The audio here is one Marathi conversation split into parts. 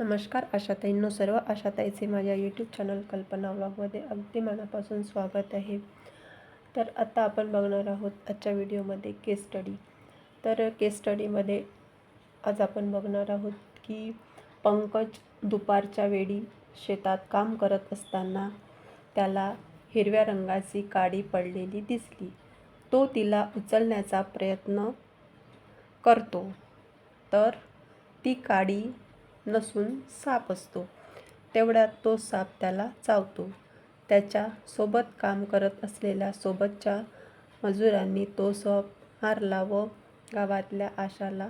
नमस्कार आशाताईंनो सर्व आशाताईचे माझ्या यूट्यूब चॅनल कल्पना व्लॉगमध्ये अगदी मनापासून स्वागत आहे. तर आता आपण बघणार आहोत आजच्या व्हिडिओमध्ये केस स्टडी तर केस स्टडीमध्ये आज आपण बघणार आहोत की पंकज दुपारच्या वेळी शेतात काम करत असताना त्याला हिरव्या रंगाची काडी पडलेली दिसली. तो तिला उचलण्याचा प्रयत्न करतो. तर ती काडी नसून साप असतो. तेवढ्यात तो साप त्याला चावतो. त्याच्या सोबत काम करत असलेल्या सोबतच्या मजुरांनी तो साप मारला व गावातल्या आशाला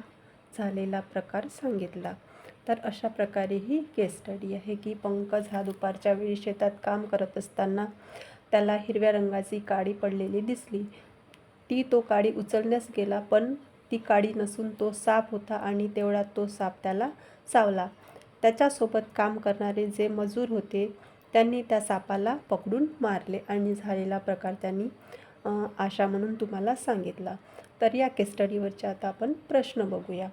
झालेला प्रकार सांगितला. तर अशा प्रकारे ही केस स्टडी आहे की पंकज हा दुपारच्या वेळी शेतात काम करत असताना त्याला हिरव्या रंगाची काडी पडलेली दिसली. ती तो काडी उचलण्यास गेला पण ती काळी नसून तो साप होता आणि तेवढ्यात तो साप त्याला चावला त्याच्यासोबत काम करणारे जे मजूर होते त्यांनी त्या सापाला पकडून मारले आणि झालेला प्रकार त्यांनी आशा म्हणून तुम्हाला सांगितला. तर या केस स्टडीवरचे आता आपण प्रश्न बघूया.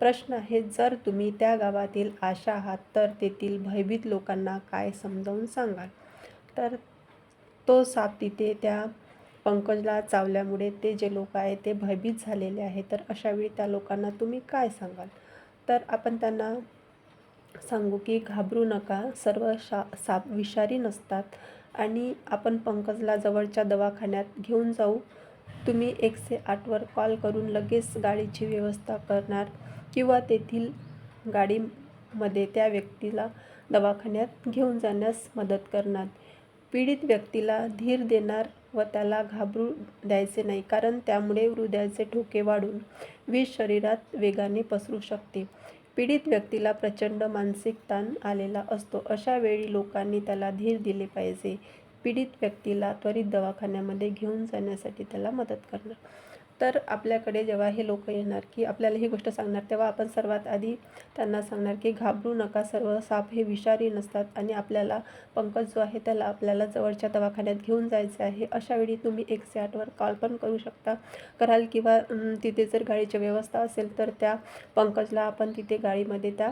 प्रश्न आहे जर तुम्ही त्या गावातील आशा आहात तर तेथील भयभीत लोकांना काय समजावून सांगाल? तर तो साप तिथे त्या पंकजला चावल्यामुळे ते जे लोक आहे ते भयभीत झालेले आहे तर अशावेळी त्या लोकांना तुम्ही काय सांगाल? तर आपण त्यांना सांगू की घाबरू नका. सर्व शा साप विषारी नसतात. आणि आपण पंकजला जवळच्या दवाखान्यात घेऊन जाऊ. तुम्ही एकशे आठवर कॉल करून लगेच गाडीची व्यवस्था करणार किंवा तेथील गाडीमध्ये त्या व्यक्तीला दवाखान्यात घेऊन जाण्यास मदत करणार. पीडित व्यक्तीला धीर देणार व त्याला घाबरू द्यायचे नाही कारण त्यामुळे हृदयाचे ठोके वाढून विष शरीरात वेगाने पसरू शकते. पीडित व्यक्तीला प्रचंड मानसिक ताण आलेला असतो. अशा वेळी लोकांनी त्याला धीर दिले पाहिजे. पीडित व्यक्तीला त्वरित दवाखान्यामध्ये घेऊन जाण्यासाठी त्याला मदत करणार तर आपल्याकडे जेव्हा हे लोक येणार की आपल्याला ही गोष्ट सांगणार तेव्हा आपण सर्वात आधी त्यांना सांगणार की घाबरू नका सर्व साप हे विषारी नसतात आणि आपल्याला पंकज जो आहे त्याला आपल्याला जवळच्या दवाखान्यात घेऊन जायचे आहे. अशावेळी तुम्ही एकशे आठवर कॉल पण करू शकता. कराल किंवा तिथे जर गाडीची व्यवस्था असेल तर त्या पंकजला आपण तिथे गाडीमध्ये त्या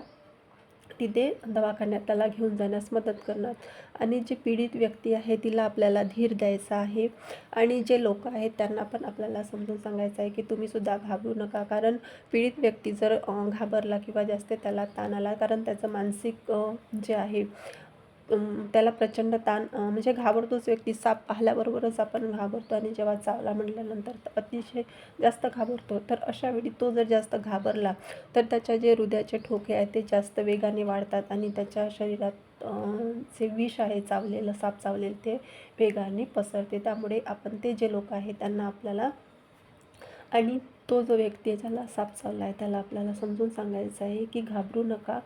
तिथे दवाखान्यात त्याला घेऊन जाण्यास मदत करणार. आणि जी पीडित व्यक्ती आहे तिला आपल्याला धीर द्यायचा आहे. आणि जे लोक आहेत त्यांना पण आपल्याला समजून सांगायचं आहे की तुम्हीसुद्धा घाबरू नका. कारण पीडित व्यक्ती जर घाबरला किंवा जास्त त्याला ताण आला कारण त्याचं मानसिक जे आहे त्याला प्रचंड ताण म्हणजे घाबरतोच व्यक्ती. साप पाहिल्याबरोबरच आपण घाबरतो आणि जेव्हा चावला म्हटल्यानंतर अतिशय जास्त घाबरतो. तर अशा वेळी तो जर जास्त घाबरला तर त्याच्या जे हृदयाचे ठोके आहेत ते जास्त वेगाने वाढतात आणि त्याच्या शरीरात जे विष आहे चावलेलं साप चावलेलं ते वेगाने पसरते. त्यामुळे आपण ते जे लोक आहेत त्यांना आपल्याला आणि तो जो व्यक्ती आहे ज्याला साप चावला आहे त्याला आपल्याला समजून सांगायचं आहे की घाबरू नका.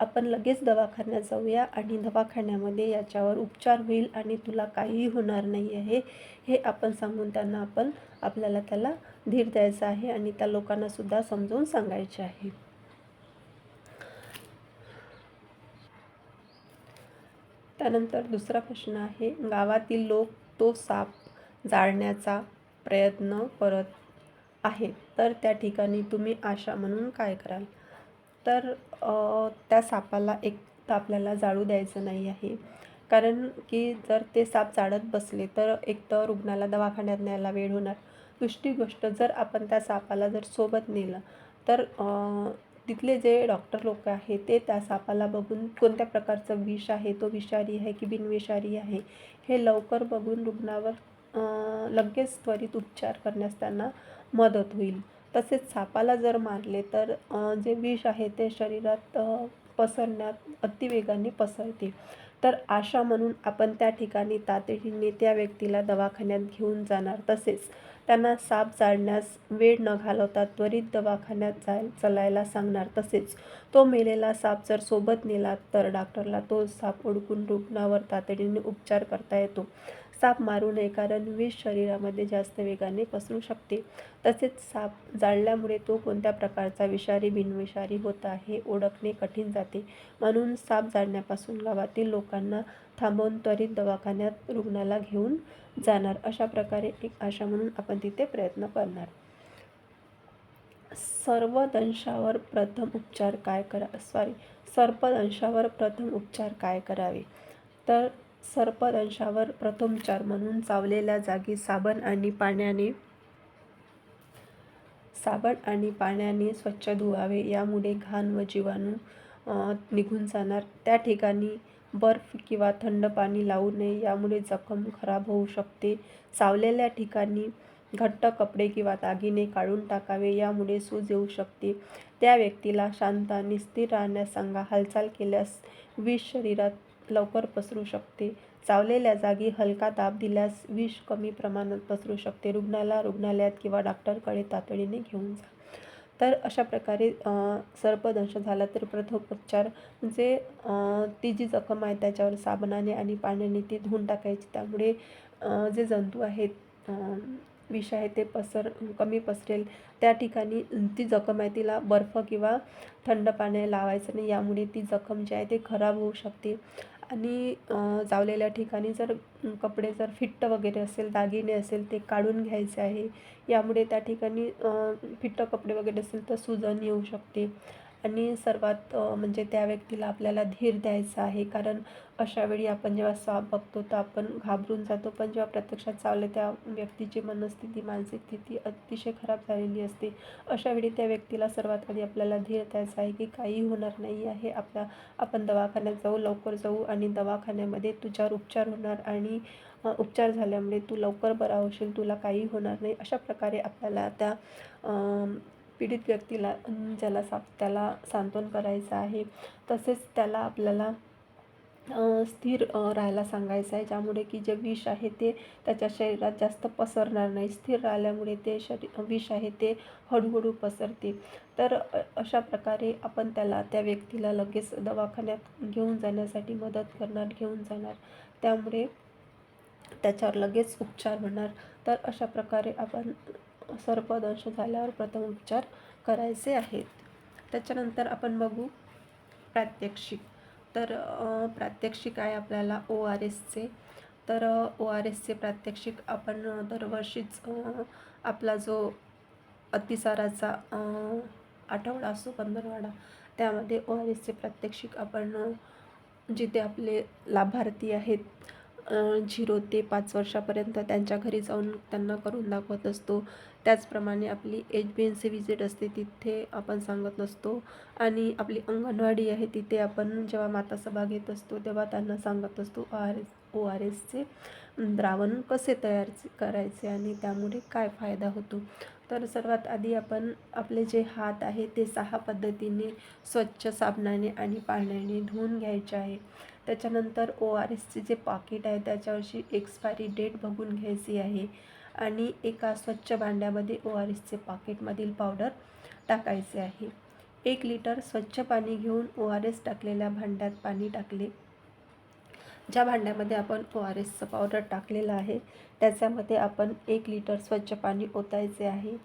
आपण लगेच दवाखान्यात जाऊया आणि दवाखान्यामध्ये याच्यावर उपचार होईल आणि तुला काहीही होणार नाही आहे हे आपण सांगून त्यांना आपण आपल्याला त्याला धीर द्यायचा आहे आणि त्या लोकांनासुद्धा समजावून सांगायचे आहे. त्यानंतर दुसरा प्रश्न आहे गावातील लोक तो साप जाळण्याचा प्रयत्न करत आहे तर त्या ठिकाणी तुम्ही आशा म्हणून काय कराल? तर त्या सापाला एक तर आपल्याला जाळू द्यायचं नाही आहे. कारण की जर ते साप जाळत बसले तर एक तर रुग्णाला दवाखान्यात न्यायला वेळ होणार. दुसरी गोष्ट जर आपण त्या सापाला जर सोबत नेलं तर तिथले जे डॉक्टर लोक आहेत ते त्या सापाला बघून कोणत्या प्रकारचं विष आहे तो विषारी आहे की बिनविषारी आहे हे लवकर बघून रुग्णावर लगेच त्वरित उपचार करण्यास त्यांना मदत होईल. तसेच सापाला जर मारले तर जे विष आहे ते शरीरात पसरण्यात अतिवेगाने पसरते तर आशा म्हणून आपण त्या ठिकाणी तातडीने त्या व्यक्तीला दवाखान्यात घेऊन जाणार. तसेच त्यांना साप जाळण्यास वेळ न घालवता त्वरित दवाखान्यात जाय चलायला सांगणार. तसेच तो मेलेला साप जर सोबत नेला तर डॉक्टरला तो साप ओळखून रुग्णावर तातडीने उपचार करता येतो. साप मारू नये कारण विष शरीरामध्ये जास्त वेगाने पसरू शकते. तसेच साप जाळल्यामुळे तो कोणत्या प्रकारचा विषारी बिनविषारी होता हे ओळखणे कठीण जाते. म्हणून साप जाळण्यापासून गावातील लोकांना थांबवून त्वरित दवाखान्यात रुग्णाला घेऊन जाणार अशा प्रकारे एक आशा म्हणून आपण तिथे प्रयत्न करणार. सर्वदंशावर प्रथम उपचार काय करा सॉरी सर्पदंशावर प्रथम उपचार काय करावे? तर सर्पदंशावर प्रथमचार म्हणून चावलेल्या जागी साबण आणि पाण्याने साबण आणि पाण्याने स्वच्छ धुवावे. यामुळे घाण व जीवाणू निघून जाणार. त्या ठिकाणी बर्फ किंवा थंड पाणी लावू नये. यामुळे जखम खराब होऊ शकते. चावलेल्या ठिकाणी घट्ट कपडे किंवा दागिने काढून टाकावे. यामुळे सूज येऊ शकते. त्या व्यक्तीला शांत आणि स्थिर राहण्यास सांगा. हालचाल केल्यास विष शरीरात लवकर पसरू शकते. चावलेल्या जागी हलका दाब दिल्यास विष कमी प्रमाणात पसरू शकते. रुग्णाला रुग्णालयात किंवा डॉक्टरकडे तातडीने घेऊन जा. तर अशा प्रकारे सर्पदंश झाला तर प्रथम उपचार म्हणजे ती जी जखम आहे त्याच्यावर साबणाने आणि पाण्याने ती धुवून टाकायची. त्यामुळे जे जंतू आहेत विष आहे ते पसर कमी पसरेल. त्या ठिकाणी ती जखम आहे तिला बर्फ किंवा थंड पाण्याने लावायचं नाही. यामुळे ती जखम जी आहे ते खराब होऊ शकते. आणि जावलेल्या चावलेल्या ठिकाणी जर कपडे जर फिट्ट वगैरे असेल दागिने असेल ते काढून घ्यायचे आहे. यामुळे त्या ठिकाणी फिट्ट कपडे वगैरे असेल तर सुजन येऊ शकते. आणि सर्वात म्हणजे त्या व्यक्तीला आपल्याला धीर द्यायचा आहे. कारण अशा वेळी आपण जेव्हा साप बघतो तर आपण घाबरून जातो. पण जेव्हा प्रत्यक्षात चावलं त्या व्यक्तीची मनस्थिती मानसिक स्थिती अतिशय खराब झालेली असते. अशा वेळी त्या व्यक्तीला सर्वात आधी आपल्याला धीर द्यायचा आहे की काही होणार नाही आहे. आपल्या आपण दवाखान्यात जाऊ लवकर जाऊ आणि दवाखान्यामध्ये तुझ्यावर उपचार होणार आणि उपचार झाल्यामुळे तू लवकर बरा होशील तुला काही होणार नाही. अशा प्रकारे आपल्याला त्या पीडित व्यक्तीला ज्याला साप त्याला सांत्वन करायचं आहे. तसेच त्याला आपल्याला स्थिर राहायला सांगायचं आहे ज्यामुळे की जे विष आहे ते त्याच्या शरीरात जास्त पसरणार नाही. स्थिर राहिल्यामुळे ते शरी विष आहे ते हळूहळू पसरते. तर अशा प्रकारे आपण त्याला त्या व्यक्तीला लगेच दवाखान्यात घेऊन जाण्यासाठी मदत करणार घेऊन जाणार. त्यामुळे त्याच्यावर लगेच उपचार होणार. तर अशा प्रकारे आपण सर्पदंश झाल्यावर प्रथम उपचार करायचे आहेत. त्याच्यानंतर आपण बघू प्रात्यक्षिक. तर प्रात्यक्षिक आहे आपल्याला ओ आर एसचे तर ओ आर एसचे प्रात्यक्षिक आपण दरवर्षीच आपला जो अतिसाराचा आठवडा असतो पंधरवाडा त्यामध्ये ओ आर एसचे प्रात्यक्षिक आपण जिथे आपले लाभार्थी आहेत झिरो ते पाच वर्षापर्यंत त्यांच्या घरी जाऊन त्यांना करून दाखवत असतो. त्याचप्रमाणे आपली H B N C visit असते तिथे आपण सांगत असतो आणि आपली अंगणवाडी आहे तिथे आपण जेव्हा माता सभा घेत असतो तेव्हा त्यांना सांगत असतो O R S O R एसचे द्रावण कसे तयार करायचे आणि त्यामुळे काय फायदा होतो? तर सर्वात आधी आपण आपले जे हात आहे ते सहा पद्धतीने स्वच्छ साबणाने आणि पाण्याने धुवून घ्यायचे आहे. त्याच्यानंतर ओ आर एसचे जे पाकिट आहे त्याच्यावरची एक्सपायरी डेट बघून घ्यायची आहे. आणि एका स्वच्छ भांड्यामध्ये ओ आर एसचे पाकिटमधील पावडर टाकायचे आहे. एक लिटर स्वच्छ पाणी घेऊन ओ आर एस टाकलेल्या भांड्यात पाणी टाकले. ज्या भांड्यामध्ये आपण ओ आर एसचं पावडर टाकलेलं आहे त्याच्यामध्ये आपण एक लिटर स्वच्छ पाणी ओतायचे आहे.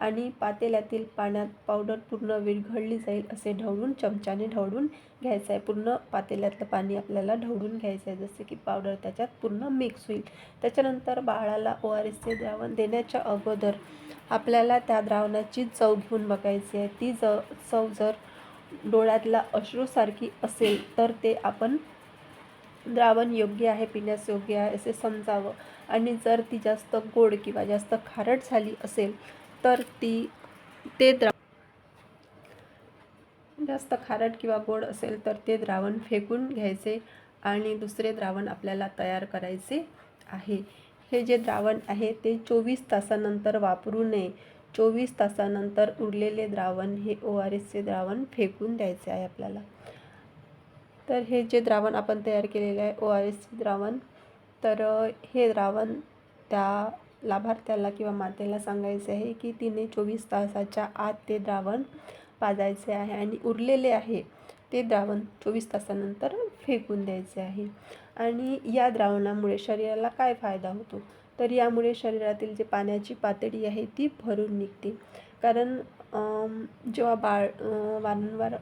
आणि पातेल्यातील पाण्यात पावडर पूर्ण विरघळली जाईल असे ढवळून चमच्याने ढवळून घ्यायचं आहे पूर्ण पातेल्यातलं पाणी आपल्याला ढवळून घ्यायचं आहे जसे की पावडर त्याच्यात पूर्ण मिक्स होईल. त्याच्यानंतर बाळाला ओ आर एसचे द्रावण देण्याच्या अगोदर आपल्याला त्या द्रावणाची चव घेऊन बघायची आहे. ती ज चव जर डोळ्यातला अश्रूसारखी असेल तर ते आपण द्रावण योग्य आहे पिण्यास योग्य आहे असे समजावं. आणि जर ती जास्त गोड किंवा जास्त खारट झाली असेल तर ती ते द्रा जास्त खारट किंवा गोड असेल तर ते द्रावण फेकून घ्यायचे आणि दुसरे द्रावण आपल्याला तयार करायचे आहे. हे जे द्रावण आहे ते चोवीस तासानंतर वापरू नये. चोवीस तासानंतर उरलेले द्रावण हे ओ आर एसचे द्रावण फेकून द्यायचे आहे आपल्याला. तर हे जे द्रावण आपण तयार केलेले आहे ओ आर एसचे द्रावण तर हे द्रावण त्या लाभार्थ्याला किंवा मातेला सांगायचे आहे की तिने चोवीस तासाच्या आत ते द्रावण पाजायचे आहे आणि उरलेले आहे ते द्रावण चोवीस तासानंतर फेकून द्यायचे आहे. आणि या द्रावणामुळे शरीराला काय फायदा होतो? तर यामुळे शरीरातील जे पाण्याची पातळी आहे ती भरून निघते. कारण जेव्हा बाळ वारंवार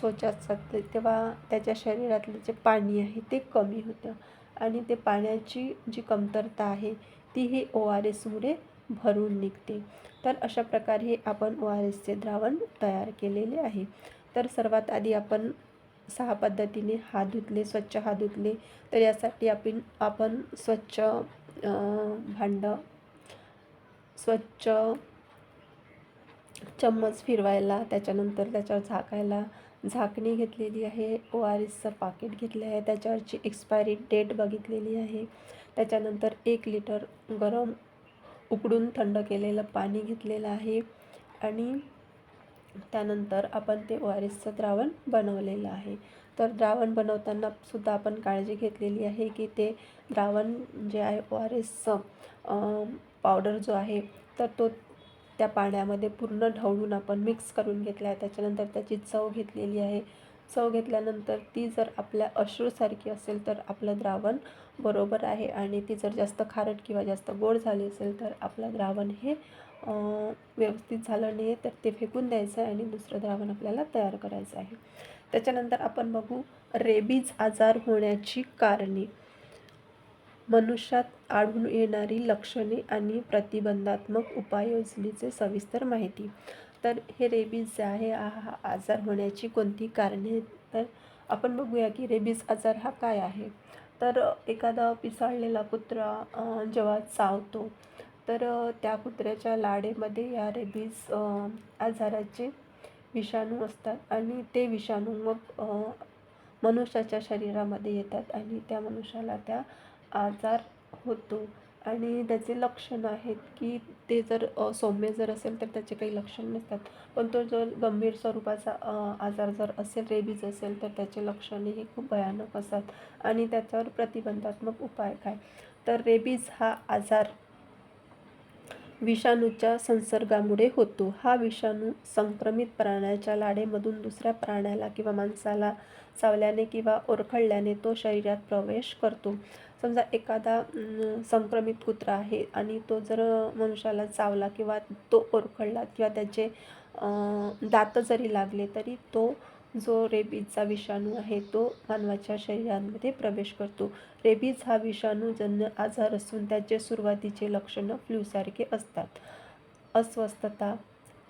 स्वच्छ असतात तेव्हा त्याच्या शरीरातलं जे पाणी आहे ते कमी होतं. आणि ते पाण्याची जी कमतरता आहे तीही ओ आर एसमुळे भरून निघते. तर अशा प्रकारे आपण ओ आर एसचे द्रावण तयार केलेले आहे. तर सर्वात आधी आपण सहा पद्धतीने हात धुतले स्वच्छ हात धुतले. तर यासाठी आपण आपण स्वच्छ भांडं स्वच्छ चम्मच फिरवायला त्याच्यानंतर त्याच्यावर झाकायला झाकणी घेतलेली आहे ओ आर एसचं पाकिट घेतलं आहे त्याच्यावरची एक्सपायरी डेट बघितलेली आहे. त्याच्यानंतर एक लिटर गरम उकडून थंड केलेलं पाणी घेतलेलं आहे आणि त्यानंतर आपण ते ओ आर एसचं द्रावण बनवलेलं आहे. तर द्रावण बनवताना सुद्धा आपण काळजी घेतलेली आहे की ते द्रावण जे आहे ओ आर एसचं पावडर जो आहे तर तो त्या पाण्यामध्ये पूर्ण ढवळून आपण मिक्स करून घेतला आहे त्याच्यानंतर त्याची चव घेतलेली आहे. चव घेतल्यानंतर ती जर आपल्या अश्रूसारखी असेल तर आपलं द्रावण बरोबर आहे आणि ती जर जास्त खारट किंवा जास्त गोड झाली असेल तर आपलं द्रावण हे व्यवस्थित झालं नाही आहे तर ते फेकून द्यायचं आहे आणि दुसरं द्रावण आपल्याला तयार करायचं आहे. त्याच्यानंतर आपण बघू रेबीज आजार होण्याची कारणे. मनुष्यात आढळून येणारी लक्षणे आणि प्रतिबंधात्मक उपाययोजनेचे सविस्तर माहिती. तर हे रेबीज जे आहे हा आजार होण्याची कोणती कारणे तर आपण बघूया की रेबीज आजार हा काय आहे? तर एखादा पिसाळलेला कुत्रा जेव्हा चावतो तर त्या कुत्र्याच्या लाडेमध्ये या रेबीज आजाराचे विषाणू असतात आणि ते विषाणू मग मनुष्याच्या शरीरामध्ये येतात आणि त्या मनुष्याला त्या आजार होतो. आणि त्याचे लक्षणं आहेत की ते जर सौम्य जर असेल तर त्याचे काही लक्षण नसतात. पण तो जर गंभीर स्वरूपाचा आजार जर असेल रेबीज असेल तर त्याचे लक्षणे हे खूप भयानक असतात. आणि त्याच्यावर प्रतिबंधात्मक उपाय काय? तर रेबीज हा आजार विषाणूच्या संसर्गामुळे होतो. हा विषाणू संक्रमित प्राण्याच्या लाडेमधून दुसऱ्या प्राण्याला किंवा माणसाला चावल्याने किंवा ओरखडल्याने तो शरीरात प्रवेश करतो. समजा एखादा संक्रमित कुत्रा आहे आणि तो जर मनुष्याला चावला किंवा तो ओरखडला किंवा त्याचे दात जरी लागले तरी तो जो रेबीजचा विषाणू आहे तो मानवाच्या शरीरामध्ये प्रवेश करतो. रेबीज हा विषाणूजन्य आजार असून त्याचे सुरुवातीचे लक्षणं फ्लूसारखे असतात. अस्वस्थता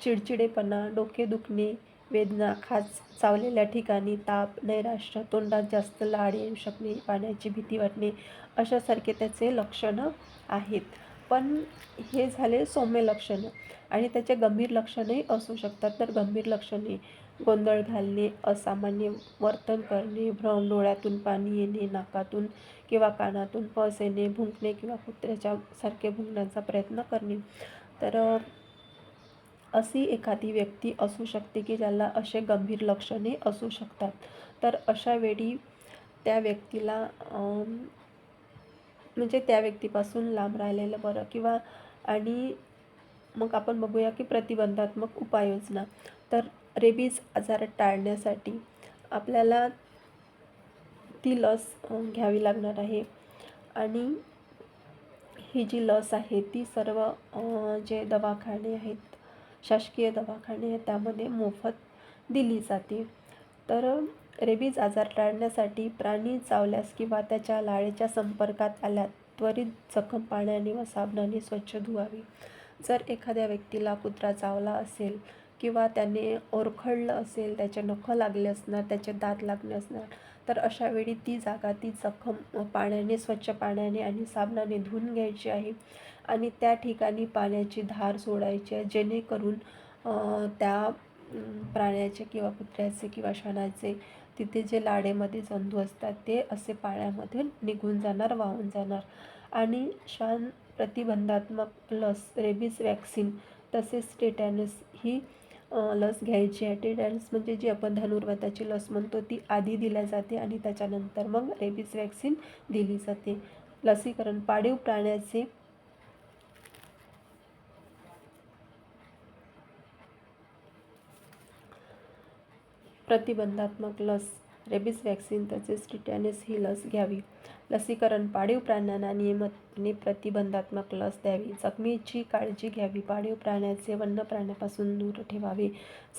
चिडचिडेपणा डोके दुखणे वेदना खास चावलेल्या ठिकाणी ताप नैराश्य तोंडात जास्त लाड येऊ शकणे पाण्याची भीती वाटणे अशासारखे त्याचे लक्षणं आहेत. पण हे झाले सौम्य लक्षणं. आणि त्याचे गंभीर लक्षणंही असू शकतात. तर गंभीर लक्षणे गोंधळ घालणे असामान्य वर्तन करणे भ्रम डोळ्यातून पाणी येणे नाकातून किंवा कानातून पस येणे भुंकणे किंवा कुत्र्याच्या सारखे भुंकण्याचा प्रयत्न करणे. तर अशी एखादी व्यक्ती असू शकते की ज्याला असे गंभीर लक्षणे असू शकतात. तर अशा वेळी त्या व्यक्तीला म्हणजे त्या व्यक्तीपासून लांब राहिलेलं बरं. किंवा आणि मग आपण बघूया की प्रतिबंधात्मक उपाययोजना. तर रेबीज आजार टाळण्यासाठी आपल्याला ती लस घ्यावी लागणार आहे. आणि ही जी लस आहे ती सर्व जे दवाखाने आहेत शासकीय दवाखाने आहेत त्यामध्ये मोफत दिली जाते. तर रेबीज आजार टाळण्यासाठी प्राणी चावल्यास किंवा त्याच्या लाळेच्या संपर्कात आल्यात त्वरित जखम पाण्याने व साबणाने स्वच्छ धुवावी. जर एखाद्या व्यक्तीला कुत्रा चावला असेल किंवा त्याने ओरखडलं असेल त्याचे नखं लागले असणार त्याचे दात लागले असणार तर अशा वेळी ती जागा ती जखम पाण्याने स्वच्छ पाण्याने आणि साबणाने धुवून घ्यायची आहे आणि त्या ठिकाणी पाण्याची धार सोडायची आहे जेणेकरून त्या प्राण्याचे किंवा कुत्र्याचे किंवा शाणाचे तिथे जे लाडेमध्ये जंतू असतात ते असे पाण्यामध्ये निघून जाणार वाहून जाणार. आणि शान प्रतिबंधात्मक लस रेबीज वॅक्सिन तसेच टेटॅनस ही लस घ्यायची आहे. टेटॅनस म्हणजे जी आपण धनुर्वाताची लस म्हणतो ती आधी दिल्या जाते आणि त्याच्यानंतर मग रेबीज वॅक्सिन दिली जाते. लसीकरण पाळीव प्राण्याचे प्रतिबंधात्मक लस रेबीज वॅक्सिन तसेच टिटॅनस ही लस घ्यावी. लसीकरण पाळीव प्राण्यांना नियमितपणे प्रतिबंधात्मक लस द्यावी. जखमीची काळजी घ्यावी. पाळीव प्राण्याचे वन्य प्राण्यापासून दूर ठेवावे.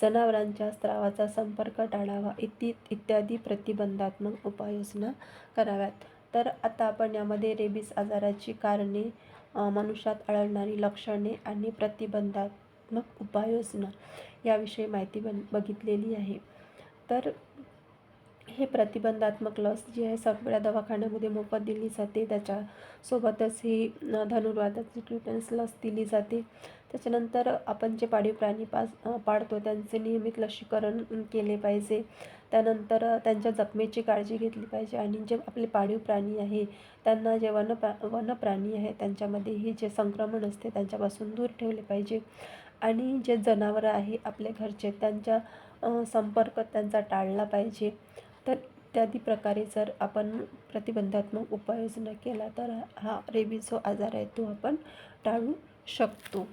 जनावरांच्या स्त्रावाचा संपर्क टाळावा. इत्ती इत्यादी प्रतिबंधात्मक उपाययोजना कराव्यात. तर आता आपण यामध्ये रेबीज आजाराची कारणे मनुष्यात आढळणारी लक्षणे आणि प्रतिबंधात्मक उपाययोजना याविषयी माहिती बन बघितलेली आहे. तर हे प्रतिबंधात्मक लस जी आहे सगळ्या दवाखान्यामध्ये मोफत दिली जाते. त्याच्यासोबतच ही अ, धनुर्वाताची लस दिली जाते. त्याच्यानंतर आपण जे पाळीव प्राणी पास पाळतो त्यांचे नियमित लसीकरण केले पाहिजे. त्यानंतर त्यांच्या जखमेची काळजी घेतली पाहिजे. आणि जे आपले पाळीव प्राणी आहे त्यांना जे वन वनप्राणी आहे त्यांच्यामध्ये हे जे संक्रमण असते त्यांच्यापासून दूर ठेवले पाहिजे. आणि जे जनावरं आहे आपल्या घरचे त्यांच्या संपर्क त्यांचा टाळला पाहिजे. तर इत्यादी प्रकारे जर आपण प्रतिबंधात्मक उपाययोजना केला तर हा रेबीज जो आजार आहे तो आपण टाळू शकतो.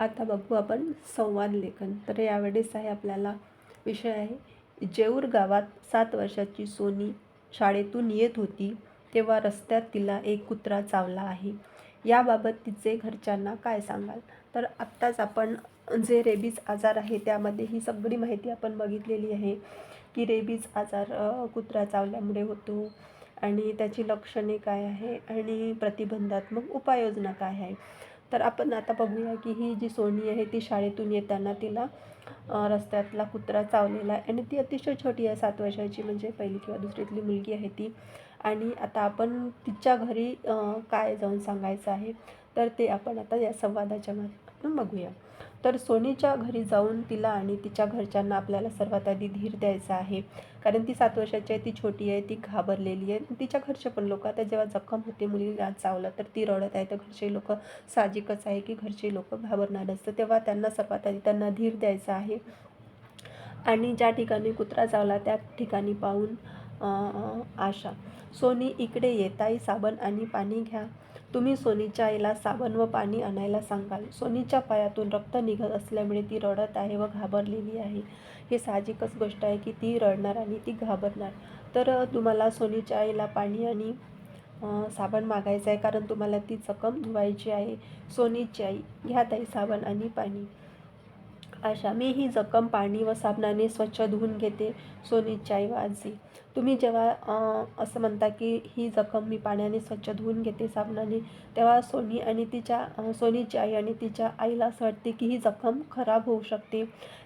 आता बघू आपण संवाद लेखन. तर यावेळेस आहे आपल्याला विषय आहे जेऊर गावात सात वर्षाची सोनी शाळेतून येत होती तेव्हा रस्त्यात तिला एक कुत्रा चावला आहे. याबाबत तिचे घरच्यांना काय सांगाल? तर आत्ताच आपण जे रेबीज आजार आहे त्यामध्ये ही सगळी माहिती आपण बघितलेली आहे की रेबीज आजार कुत्रा चावल्यामुळे होतो आणि त्याची लक्षणे काय आहे आणि प्रतिबंधात्मक उपाययोजना काय आहे. तर आपण आता बघूया की ही जी सोनी आहे ती शाळेतून येताना तिला रस्त्यातला कुत्रा चावलेला आहे. आणि ती अतिशय छोटी आहे सात वर्षाची. म्हणजे पहिली किंवा दुसरीतली मुलगी आहे ती. आणि आता आपण तिच्या घरी काय जाऊन सांगायचं आहे? तर ते आपण आता या संवादाच्या माध्यमातून बघूया. तर सोनीच्या घरी जाऊन तिला आणि तिच्या घरच्यांना आपल्याला सर्वात आधी धीर द्यायचा आहे. कारण ती सात वर्षाची आहे ती छोटी आहे ती घाबरलेली आहे. तिच्या घरचे पण लोक आता जेव्हा जखम होते मुलीला चावलं तर ती रडत आहे. तर घरचे लोक साहजिकच आहे की घरचे लोक घाबरणार असतं. तेव्हा त्यांना सर्वात आधी त्यांना धीर द्यायचा आहे. आणि ज्या ठिकाणी कुत्रा चावला त्या ठिकाणी पाहून आशा. सोनी इकडे येताही साबण आणि पाणी घ्या. तुम्ही सोनीच्या आईला साबण व पाणी आणायला सांगाल. सोनीच्या पायातून रक्त निघत असल्यामुळे ती रडत आहे व घाबरलेली आहे. हे साहजिकच गोष्ट आहे की ती रडणार आणि ती घाबरणार. तर तुम्हाला सोनीच्या आईला पाणी आणि साबण मागायचं आहे कारण तुम्हाला ती जखम धुवायची आहे. सोनीची आई घ्या ताई साबण आणि पाणी. आशा मी ही जखम पाणी व साबणाने स्वच्छ धुवून घेते सोनीची आई तुम्ही जेव्हा असं म्हणता की ही जखम मी पाण्याने स्वच्छ धुवून घेते साबणाने तेव्हा सोनी आणि तिच्या सोनीची आई आणि तिच्या आईला असं वाटते की ही जखम खराब होऊ शकते.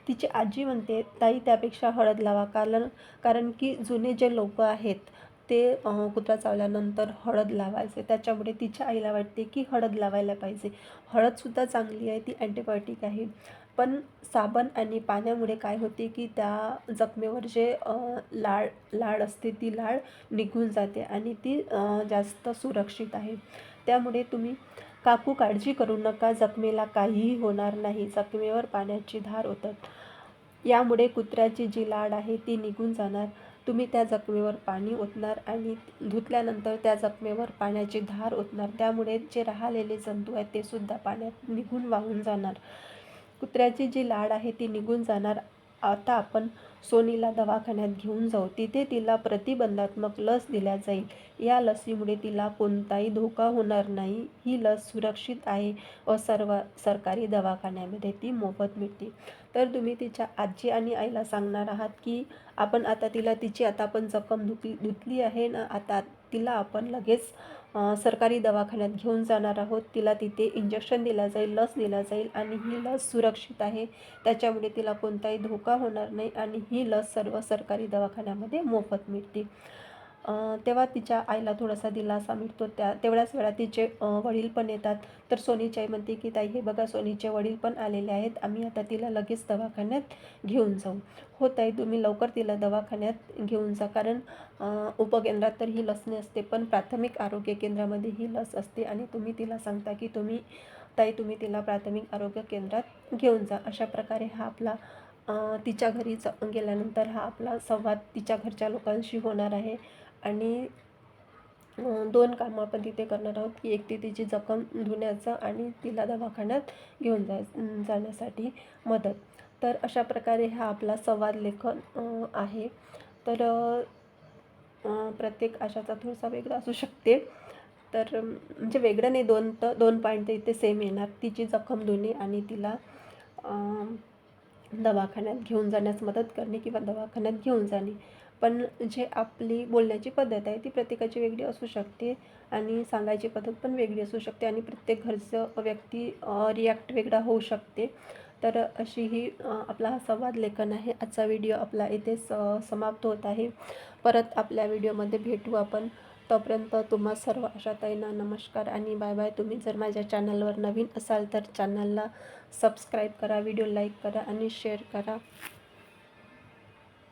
तिची आजी म्हणते ताई त्यापेक्षा हळद लावा कारण कारण की जुने जे लोक आहेत ते कुत्रा चावल्यानंतर हळद लावायचे. त्याच्यामुळे तिच्या आईला वाटते की हळद लावायला पाहिजे. हळदसुद्धा चांगली आहे ती अँटीबायोटिक आहे. पण साबण आणि पाण्यामुळे काय होते की त्या जखमेवर जे लाळ लाळ असते ती लाळ निघून जाते आणि ती जास्त सुरक्षित आहे. त्यामुळे तुम्ही काकू काळजी करू नका जखमेला काहीही होणार नाही जखमेवर पाण्याची धार होतात यामुळे कुत्र्याची जी लाळ आहे ती निघून जाणार. तुम्ही त्या जखमेवर पाणी ओतणार आणि धुतल्यानंतर त्या जखमेवर पाण्याची धार ओतणार. त्यामुळे जे राहिलेले जंतू आहेत ते सुद्धा पाण्यात निघून वाहून जाणार. कुत्र्याची जी लाड आहे ती निघून जाणार. आता आपण सोनीला दवाखान्यात घेऊन जाऊ. तिथे तिला प्रतिबंधात्मक लस दिल्या जाईल. या लसीमुळे तिला कोणताही धोका होणार नाही. ही लस सुरक्षित आहे व सर्व सरकारी दवाखान्यामध्ये ती मोफत मिळते. तर तुम्ही तिच्या आजी आणि आईला सांगणार आहात की आपण आता तिला तिची आता आपण जखम धुतली धुतली आहे ना आता तिला आपण लगेच सरकारी दवाखान्यात घेऊन जाणार आहोत. तिला तिथे इंजेक्शन दिलं जाईल लस दिला जाईल आणि ही लस सुरक्षित आहे. त्याच्यामुळे तिला कोणताही धोका होणार नाही आणि ही लस सर्व सरकारी दवाखान्यामध्ये मोफत मिळते. तेव्हा तिच्या आईला थोडासा दिलासा मिळतो. त्या तेवढ्याच वेळा तिचे वडील पण येतात. तर सोनीची आई म्हणते की ताई हे बघा सोनीचे वडील पण आलेले आहेत. आम्ही आता तिला लगेच दवाखान्यात घेऊन जाऊ. हो ताई तुम्ही लवकर तिला दवाखान्यात घेऊन जा. कारण उपकेंद्रात तर ही लस नसते पण प्राथमिक आरोग्य केंद्रामध्ये ही लस असते आणि तुम्ही तिला सांगता की तुम्ही ताई तुम्ही तिला प्राथमिक आरोग्य केंद्रात घेऊन जा. अशा प्रकारे हा आपला तिच्या घरी गेल्यानंतर हा आपला संवाद तिच्या घरच्या लोकांशी होणार आहे. आणि दोन कामं आपण तिथे करणार आहोत. की एक ते तिची जखम धुण्याचं आणि तिला दवाखान्यात घेऊन जाय जाण्यासाठी मदत. तर अशा प्रकारे हा आपला संवाद लेखन आहे. तर प्रत्येक आशाचा थोडासा वेगळा असू शकते. तर म्हणजे वेगळं नाही दोन तर दोन पॉईंट तर इथे सेम येणार. तिची जखम धुणे आणि तिला दवाखान्यात घेऊन जाण्यास मदत करणे किंवा दवाखान्यात घेऊन जाणे. पण जे आपली बोलण्याची पद्धत आहे ती प्रत्येकाची वेगळी असू शकते आणि सांगायची पद्धत पण वेगळी असू शकते आणि प्रत्येक घरचं व्यक्ती रिॲक्ट वेगळा होऊ शकते. तर अशी ही आपला हा संवाद लेखन आहे. आजचा व्हिडिओ आपला इथेच स समाप्त होत आहे. परत आपल्या व्हिडिओमध्ये भेटू आपण. तोपर्यंत तुम्हा सर्व आशाताईंना नमस्कार आणि बाय बाय तुम्ही जर माझ्या चॅनलवर नवीन असाल तर चॅनलला सबस्क्राईब करा व्हिडिओ लाईक करा आणि शेअर करा.